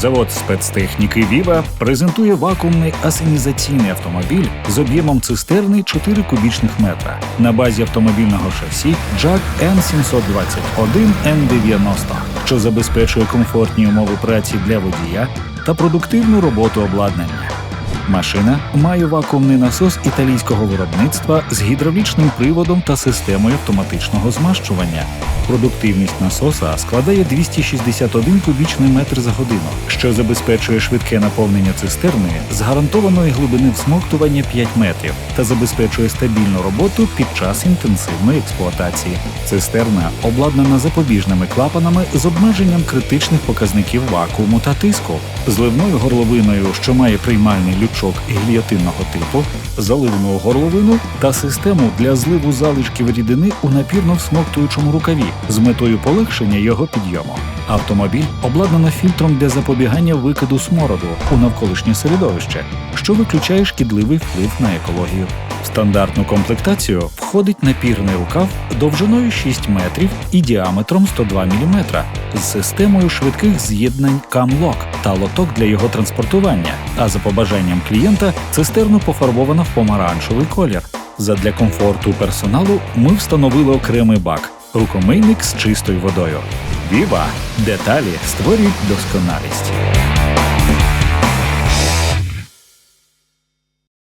Завод спецтехніки Віва презентує вакуумний асенізаційний автомобіль з об'ємом цистерни 4 кубічних метра на базі автомобільного шасі JAG N721 N90, що забезпечує комфортні умови праці для водія та продуктивну роботу обладнання. Машина має вакуумний насос італійського виробництва з гідравлічним приводом та системою автоматичного змащування. Продуктивність насоса складає 261 кубічний метр за годину, що забезпечує швидке наповнення цистерни з гарантованої глибини всмоктування 5 метрів та забезпечує стабільну роботу під час інтенсивної експлуатації. Цистерна обладнана запобіжними клапанами з обмеженням критичних показників вакууму та тиску, зливною горловиною, що має приймальний лючок гільйотинного типу, заливну горловину та систему для зливу залишків рідини у напірно-всмоктуючому рукаві з метою полегшення його підйому. Автомобіль обладнано фільтром для запобігання викиду смороду у навколишнє середовище, що виключає шкідливий вплив на екологію. В стандартну комплектацію входить напірний рукав довжиною 6 метрів і діаметром 102 мм з системою швидких з'єднань Camlock та лоток для його транспортування. А за побажанням клієнта цистерну пофарбовано в помаранчевий колір. Задля комфорту персоналу ми встановили окремий бак рукомийник з чистою водою. Віва! Деталі створюють досконалість.